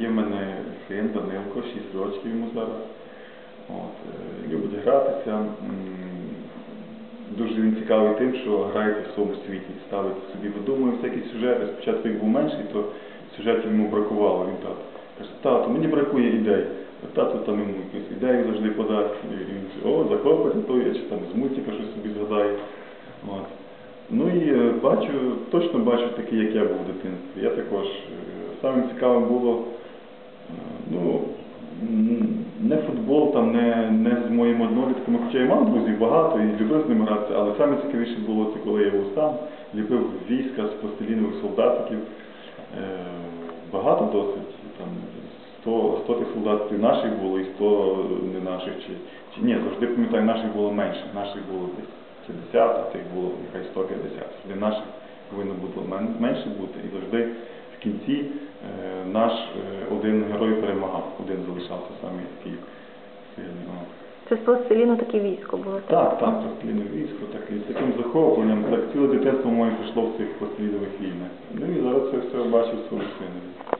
Є в мене син Данилко, 6 років йому зараз. От, е, любить гратися. Дуже він цікавий тим, що грається в своєму світі, ставить собі, видумує всякі сюжети. Спочатку як був менший, то сюжетів йому бракувало. Він так каже, тату, мені бракує ідей. Тато там йому якусь ідею завжди подасть. І він о, захопиться той, чи там з мультика щось собі згадає. От. Ну і е, бачу, точно бачу такий, як я був в дитинстві. Я також е, самим цікавим було е, ну, м, не футбол, там, не, не з моїми однолітками, хоча я мав друзів багато і любив з ними гратися, але саме цікавіше було це, коли я був сам, ліпив війська з пластилінових солдатиків. Е, багато досить, там 100, 100 тих солдатів наших було і 100 не наших. Чи, чи ні, завжди пам'ятаю, наших було менше, наших було десь 50, а тих було нехай 150. Завжди наших повинно мен- менше бути. І завжди в кінці е, наш е, один герой перемагав, один залишався самий такий сильний. Це з пластиліну таке військо було. Так, так, пластилінове військо, так і з таким захопленням, так ціле дитинство моє пішло в цих пластилінових війнах. Ну і зараз це все бачив своїм сином.